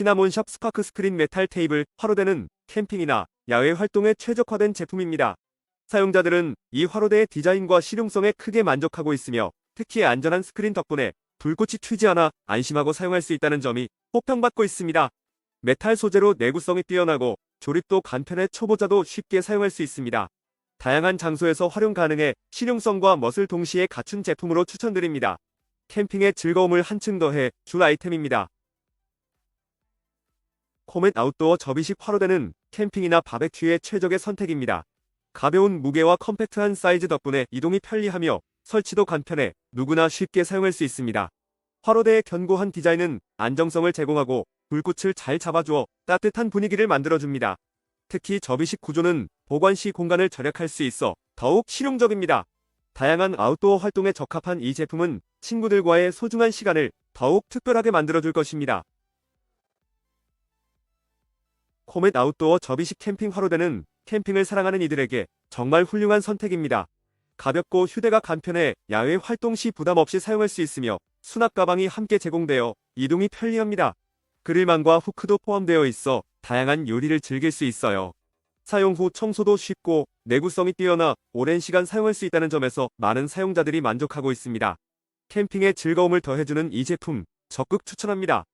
시나몬샵 스파크 스크린 메탈 테이블 화로대는 캠핑이나 야외 활동에 최적화된 제품입니다. 사용자들은 이 화로대의 디자인과 실용성에 크게 만족하고 있으며 특히 안전한 스크린 덕분에 불꽃이 튀지 않아 안심하고 사용할 수 있다는 점이 호평받고 있습니다. 메탈 소재로 내구성이 뛰어나고 조립도 간편해 초보자도 쉽게 사용할 수 있습니다. 다양한 장소에서 활용 가능해 실용성과 멋을 동시에 갖춘 제품으로 추천드립니다. 캠핑의 즐거움을 한층 더해 줄 아이템입니다. 코멧 아웃도어 접이식 화로대는 캠핑이나 바베큐에 최적의 선택입니다. 가벼운 무게와 컴팩트한 사이즈 덕분에 이동이 편리하며 설치도 간편해 누구나 쉽게 사용할 수 있습니다. 화로대의 견고한 디자인은 안정성을 제공하고 불꽃을 잘 잡아주어 따뜻한 분위기를 만들어줍니다. 특히 접이식 구조는 보관 시 공간을 절약할 수 있어 더욱 실용적입니다. 다양한 아웃도어 활동에 적합한 이 제품은 친구들과의 소중한 시간을 더욱 특별하게 만들어줄 것입니다. 코멧 아웃도어 접이식 캠핑 화로대는 캠핑을 사랑하는 이들에게 정말 훌륭한 선택입니다. 가볍고 휴대가 간편해 야외 활동 시 부담 없이 사용할 수 있으며 수납 가방이 함께 제공되어 이동이 편리합니다. 그릴망과 후크도 포함되어 있어 다양한 요리를 즐길 수 있어요. 사용 후 청소도 쉽고 내구성이 뛰어나 오랜 시간 사용할 수 있다는 점에서 많은 사용자들이 만족하고 있습니다. 캠핑의 즐거움을 더해주는 이 제품 적극 추천합니다.